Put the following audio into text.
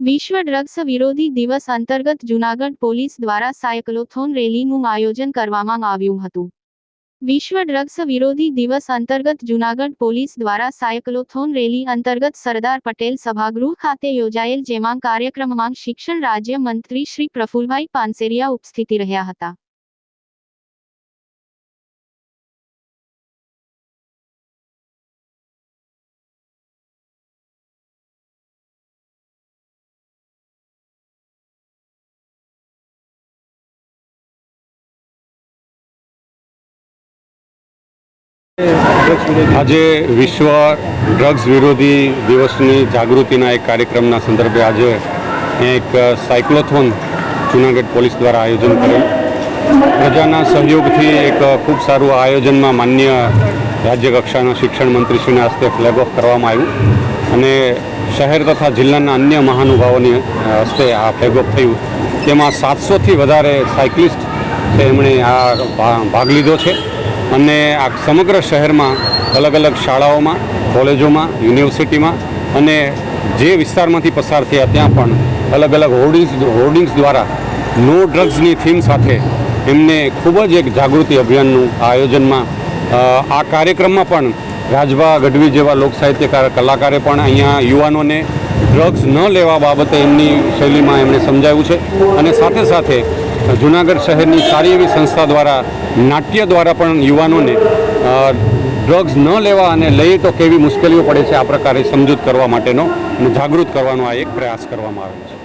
વિશ્વ ડ્રગ્સ વિરોધી દિવસ અંતર્ગત જૂનાગઢ પોલીસ દ્વારા સાયક્લોથોન રેલીનું આયોજન કરવામાં આવ્યું હતું. વિશ્વ ડ્રગ્સ વિરોધી દિવસ અંતર્ગત જૂનાગઢ પોલીસ દ્વારા સાયક્લોથોન રેલી અંતર્ગત સરદાર પટેલ સભાગૃહ ખાતે યોજાયેલ જેમાં કાર્યક્રમમાં શિક્ષણ રાજ્ય મંત્રી શ્રી પ્રફુલભાઈ પાનસેરિયા ઉપસ્થિતિ રહ્યા હતા. આજે વિશ્વ ડ્રગ્સ વિરોધી દિવસની જાગૃતિના એક કાર્યક્રમના સંદર્ભે આજે એક સાયક્લોથોન જુનાગઢ પોલીસ દ્વારા આયોજન કર્યું પ્રજાના સહયોગથી એક ખૂબ સારું આયોજનમાં માન્ય રાજ્ય કક્ષાના શિક્ષણ મંત્રીશ્રીના હસ્તે ફ્લેગ ઓફ કરવામાં આવ્યું અને શહેર તથા જિલ્લાના અન્ય મહાનુભાવોની હસ્તે આ ફ્લેગ ઓફ થયું. તેમાં સાતસોથી વધારે સાયકલિસ્ટ એમણે આ ભાગ લીધો છે. અને આ સમગ્ર શહેરમાં અલગ અલગ શાળાઓમાં, કોલેજોમાં, યુનિવર્સિટીમાં અને જે વિસ્તારમાંથી પસાર થયા ત્યાં પણ અલગ અલગ હોર્ડિંગ્સ હોર્ડિંગ્સ દ્વારા નો ડ્રગ્સની થીમ સાથે એમને ખૂબ જ એક જાગૃતિ અભિયાનનું આયોજનમાં આ કાર્યક્રમમાં પણ રાજભા ગઢવી જેવા લોકસાહિત્યકાર કલાકારે પણ અહીંયા યુવાનોને ડ્રગ્સ ન લેવા બાબતે એમની શૈલીમાં એમણે સમજાવ્યું છે અને સાથે સાથે જુનાગઢ શહેરની સારી એવી સંસ્થા દ્વારા, નાટ્ય દ્વારા પણ યુવાનોને ડ્રગ્સ ન લેવા અને લઈએ તો કેવી મુશ્કેલીઓ પડે છે આ પ્રકારે સમજૂત કરવા માટેનો અને જાગૃત કરવાનો આ એક પ્રયાસ કરવામાં આવ્યો છે.